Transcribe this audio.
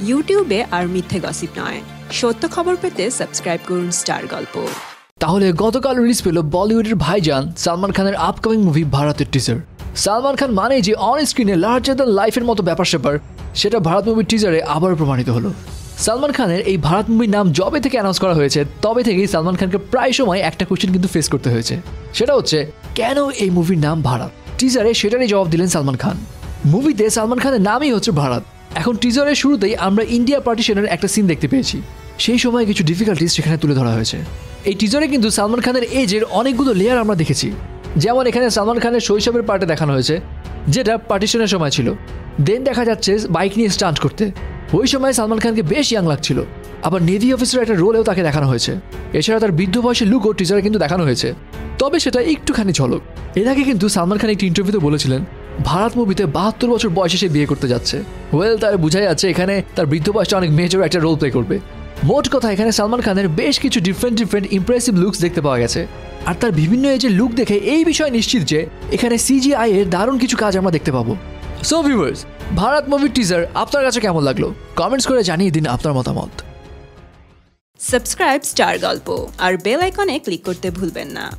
ইউটিউবে আর মিথ্যে গসিপ নয়। সত্য খবর পেতে সাবস্ক্রাইব করুন স্টার গল্প। তাহলে গতকাল রিলিজ পেল বলিউডের ভাইজান সালমান খানের আপকামিং মুভি ভারতের টিজার সালমান খান মানে যে অন স্ক্রিনে লার্জার দ্যান লাইফের মতো ব্যাপার স্যাপার, সেটা ভারত মুভির টিজারে আবারও প্রমাণিত হলো। সালমান খানের এই ভারত মুভির নাম জবে থেকে অ্যানাউন্স করা হয়েছে, তবে থেকেই সালমান খানকে প্রায় সময় একটা কোশ্চেন কিন্তু ফেস করতে হয়েছে। সেটা হচ্ছে, কেন এই মুভির নাম ভারত? টিজারে সেটারই জবাব দিলেন সালমান খান। মুভিতে সালমান খানের নামই হচ্ছে ভারত। এখন টিজারের শুরুতেই আমরা ইন্ডিয়া পার্টিশনের একটা সিন দেখতে পেয়েছি। সেই সময় কিছু ডিফিকাল্টিস সেখানে তুলে ধরা হয়েছে। এই টিজারে কিন্তু সালমান খানের এজের অনেকগুলো লেয়ার আমরা দেখেছি। যেমন এখানে সালমান খানের শৈশবের পার্টে দেখানো হয়েছে, যেটা পার্টিশনের সময় ছিল। দেন দেখা যাচ্ছে বাইক নিয়ে স্টান্ট করতে। ওই সময় সালমান খানকে বেশ ইয়াং লাগছিল। আবার নেভি অফিসার একটা রোলেও তাকে দেখানো হয়েছে। এছাড়া তার বৃদ্ধ বয়সের লুকও টিজারে কিন্তু দেখানো হয়েছে। তবে সেটা একটুখানি ঝলক। এর আগে কিন্তু সালমান খান একটি ইন্টারভিউতে বলেছিলেন ভারত মুভিতে বাহাত্তর বছর বয়সে সে বিয়ে করতে যাচ্ছে। ওয়েল তার বোঝাই যাচ্ছে এখানে তার বৃদ্ধ বয়সটা অনেক মেজর একটা রোল প্লে করবে। মোট কথা, এখানে সালমান খানের বেশ কিছু ডিফারেন্ট ডিফারেন্ট ইমপ্রেসিভ লুকস দেখতে পাওয়া গেছে। আর তার বিভিন্ন এজের লুক দেখে এই বিষয়ে নিশ্চিত যে এখানে সিজিআই এর দারুণ কিছু কাজ আমরা দেখতে পাবো। সো ভিউয়ার্স ভারত মুভির টিজার আপনার কাছে কেমন লাগল? কমেন্টস করে জানিয়ে দিন আপনার মতামত। সাবস্ক্রাইব স্টার গল্প আর বেল আইকনে ক্লিক করতে ভুলবেন না।